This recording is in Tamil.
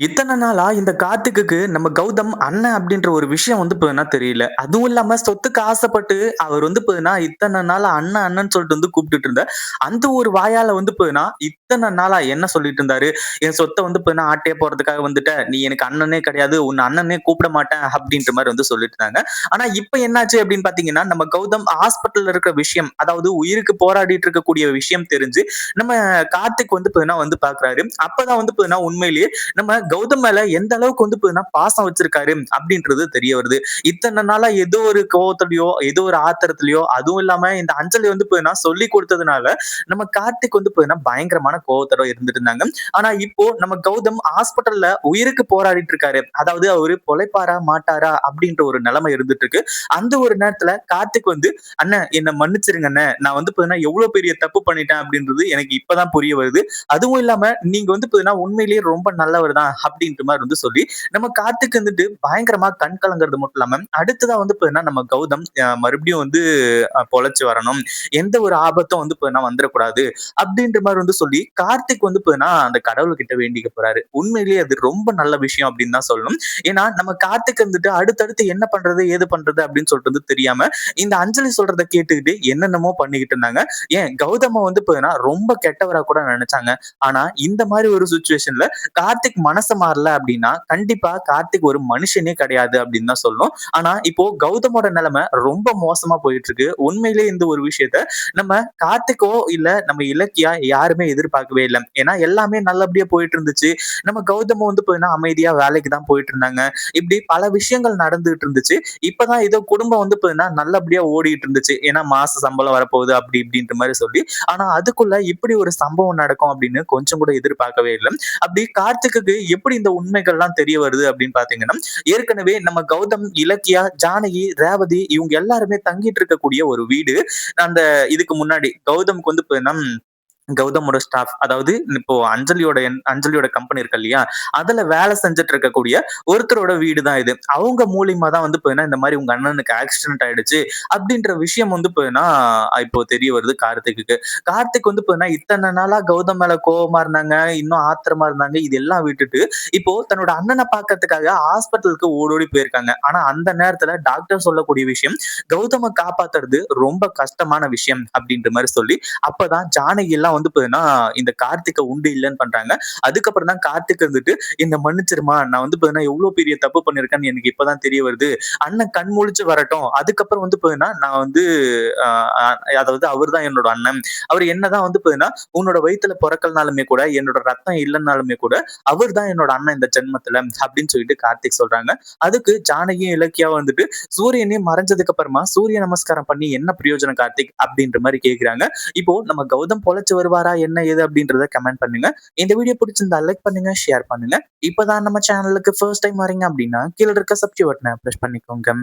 இத்தனை நாளா இந்த கார்த்திக்கு நம்ம கௌதம் அண்ணன் அப்படின்ற ஒரு விஷயம் வந்து இப்போனா தெரியல. அதுவும் இல்லாம சொத்துக்கு ஆசைப்பட்டு அவர் வந்து பார்த்தீங்கன்னா, இத்தனை நாளா அண்ணன் அண்ணன் சொல்லிட்டு வந்து கூப்பிட்டுட்டு இருந்த அந்த ஒரு வாயால வந்து பார்த்தீங்கன்னா, இத்தனை நாளா என்ன சொல்லிட்டு இருந்தாரு? என் சொத்தை வந்து பார்த்தீங்கன்னா, ஆட்டையே போறதுக்காக வந்துட்ட. நீ எனக்கு அண்ணனே கிடையாது. உன் அண்ணனே கூப்பிட மாட்டேன் அப்படின்ற மாதிரி வந்து சொல்லிட்டு இருந்தாங்க. ஆனா இப்ப என்னாச்சு அப்படின்னு பார்த்தீங்கன்னா, நம்ம கௌதம் ஹாஸ்பிட்டல்ல இருக்கிற விஷயம், அதாவது உயிருக்கு போராடிட்டு இருக்கக்கூடிய விஷயம் தெரிஞ்சு, நம்ம கார்த்திக் வந்து பார்த்தீங்கன்னா வந்து பார்க்குறாரு. அப்பதான் வந்து பார்த்தீங்கன்னா, உண்மையிலேயே நம்ம கௌதம் மேல எந்த அளவுக்கு வந்து பாசம் வச்சிருக்காரு அப்படின்றது தெரிய வருது. இத்தனை நாளா ஏதோ ஒரு கோவத்திலயோ, ஏதோ ஒரு ஆத்திரத்திலயோ, அதுவும் இல்லாம இந்த அஞ்சலி வந்து பார்த்தீங்கன்னா சொல்லிக் கொடுத்ததுனால நம்ம கார்த்திக் வந்து பார்த்தீங்கன்னா பயங்கரமான கோவத்தோட இருந்துட்டு இருந்தாங்க. ஆனா இப்போ நம்ம கௌதம் ஹாஸ்பிட்டல்ல உயிருக்கு போராடிட்டு இருக்காரு. அதாவது அவரு பொழைப்பாரா, மாட்டாரா அப்படின்ற ஒரு நிலைமை இருந்துட்டு இருக்கு. அந்த ஒரு நேரத்துல கார்த்திக் வந்து, "அண்ணன் என்ன மன்னிச்சிருங்க அண்ணன். நான் வந்து பார்த்தீங்கன்னா எவ்வளவு பெரிய தப்பு பண்ணிட்டேன் அப்படின்றது எனக்கு இப்பதான் புரிய வருது. அதுவும் இல்லாம நீங்க வந்து பார்த்தீங்கன்னா உண்மையிலேயே ரொம்ப நல்லவர் தான்." அப்படின்ற மாதிரி வந்து சொல்லி நம்ம கார்த்திக் வந்துட்டு பயங்கரமா கண் கலங்குறது மட்டும் இல்லாம அடுத்ததான் வந்து பாத்தீங்கன்னா நம்ம கௌதம் மறுபடியும் வந்து பொழைச்சு வரணும். எந்த ஒரு ஆபத்தும் வந்து வந்துடக்கூடாது அப்படின்ற மாதிரி வந்து சொல்லி கார்த்திக் வந்து பாத்தீங்கன்னா அந்த கடவுள் கிட்ட வேண்டிக்க போறாரு. உண்மையிலேயே அது ரொம்ப நல்ல விஷயம் அப்படின்னு தான் சொல்லணும். ஏன்னா நம்ம கார்த்திக் வந்துட்டு அடுத்தடுத்து என்ன பண்றது ஏது பண்றது அப்படின்னு சொல்றது தெரியாம இந்த அஞ்சலி சொல்றத கேட்டுக்கிட்டு என்னென்னமோ பண்ணிக்கிட்டு இருந்தாங்க. ஏன் கௌதம வந்து பாத்தீங்கன்னா ரொம்ப கெட்டவரா கூட நினைச்சாங்க. ஆனா இந்த மாதிரி ஒரு சுச்சுவேஷன்ல கார்த்திக் மனசு மாறல அப்படின்னா கண்டிப்பா கார்த்திக் ஒரு மனுஷனே கிடையாது அப்படின்னு தான் சொல்லணும். ஆனா இப்போ கௌதமோட நிலைமை ரொம்ப மோசமா போயிட்டு இருக்கு உண்மையிலே இந்த ஒரு விஷயத்த நம்ம கார்த்திக்கோ இல்ல நம்ம இலக்கியா யாருமே எதிர்பார்க்கவே இல்லை. ஏன்னா எல்லாமே நல்லபடியா போயிட்டு இருந்துச்சு நம்ம கௌதம வந்து போயின்னா அமைதியா வேலைக்கு தான் போயிட்டு இருந்தாங்க இப்படி பல விஷயங்கள் நடந்துட்டு இருந்துச்சு. இப்பதான் ஏதோ குடும்பம் வந்து போயின்னா நல்லபடியா ஓடிட்டு இருந்துச்சு. ஏன்னா மாச சம்பளம் வரப்போகுது அப்படி இப்படின்ற மாதிரி சொல்லி. ஆனா அதுக்குள்ள இப்படி ஒரு சம்பவம் நடக்கும் அப்படின்னு கொஞ்சம் கூட எதிர்பார்க்கவே இல்லை. அப்படி கார்த்திக்கு எப்படி இந்த உண்மைகள்லாம் தெரிய வருது அப்படின்னு பாத்தீங்கன்னா ஏற்கனவே நம்ம கௌதம் இலக்கியா ஜானகி ரேவதி இவங்க எல்லாருமே தங்கிட்டு இருக்கக்கூடிய ஒரு வீடு. அந்த இதுக்கு முன்னாடி கௌதம்க்கு வந்து கௌதமோட ஸ்டாஃப் அதாவது இப்போ அஞ்சலியோட அஞ்சலியோட கம்பெனி இருக்கு இல்லையா? அதுல வேலை செஞ்சுட்டு இருக்கக்கூடிய ஒருத்தரோட வீடு தான் இது. அவங்க மூலியமா தான் வந்து போயினா இந்த மாதிரி உங்க அண்ணனுக்கு ஆக்சிடென்ட் ஆயிடுச்சு அப்படின்ற விஷயம் வந்து போயினா இப்போ தெரிய வருது கார்த்திக்கு கார்த்திக் வந்து போயினா இத்தனை நாளா கௌதம் மேல கோபமா இருந்தாங்க இன்னும் ஆத்திரமா இருந்தாங்க இதெல்லாம் விட்டுட்டு இப்போ தன்னோட அண்ணனை பாக்கிறதுக்காக ஹாஸ்பிட்டலுக்கு ஓடோடி போயிருக்காங்க. ஆனா அந்த நேரத்துல டாக்டர் சொல்லக்கூடிய விஷயம் கௌதம காப்பாத்துறது ரொம்ப கஷ்டமான விஷயம் அப்படின்ற மாதிரி சொல்லி அப்பதான் ஜானகி எல்லாம் வந்து பாத்தீங்கன்னா இந்த கார்த்திகை உண்டு இல்லைன்னு பண்றாங்க. அதுக்கப்புறம் தான் கார்த்திக் வந்துட்டு இந்த மன்னிச்சிருமா நான் வந்து பாத்தீங்கன்னா எவ்வளவு பெரிய தப்பு பண்ணிருக்கேன்னு எனக்கு இப்பதான் தெரிய வருது. அண்ணன் கண் முழிச்சு வரட்டும். அதுக்கப்புறம் வந்து பாத்தீங்கன்னா நான் வந்து அதாவது அவர் தான் என்னோட அண்ணன். அவர் என்னதான் வந்து பாத்தீங்கன்னா உன்னோட வயிற்றுல பிறக்கலனாலுமே கூட என்னோட ரத்தம் இல்லைனாலுமே கூட அவர் தான் என்னோட அண்ணன் இந்த ஜென்மத்துல அப்படின்னு சொல்லிட்டு கார்த்திக் சொல்றாங்க. அதுக்கு ஜானகியும் இலக்கியா வந்துட்டு சூரியனையும் மறைஞ்சதுக்கு அப்புறமா சூரிய நமஸ்காரம் பண்ணி என்ன பிரயோஜனம் கார்த்திக்? அப்படின்ற மாதிரி கேக்குறாங்க. இப்போ நம்ம கௌதம் பொழைச்சவர் வருவாரா என்ன ஏது அப்படின்றத கமெண்ட் பண்ணுங்க. இந்த வீடியோ பிடிச்சிருந்தா லைக் பண்ணுங்க ஷேர் பண்ணுங்க. இப்பதான் நம்ம சேனலுக்கு ஃபர்ஸ்ட் டைம் வரீங்க அப்படின்னா கீழே இருக்க சப்ஸ்கிரைப் பட்டனை ப்ரெஸ் பண்ணிக்கோங்க.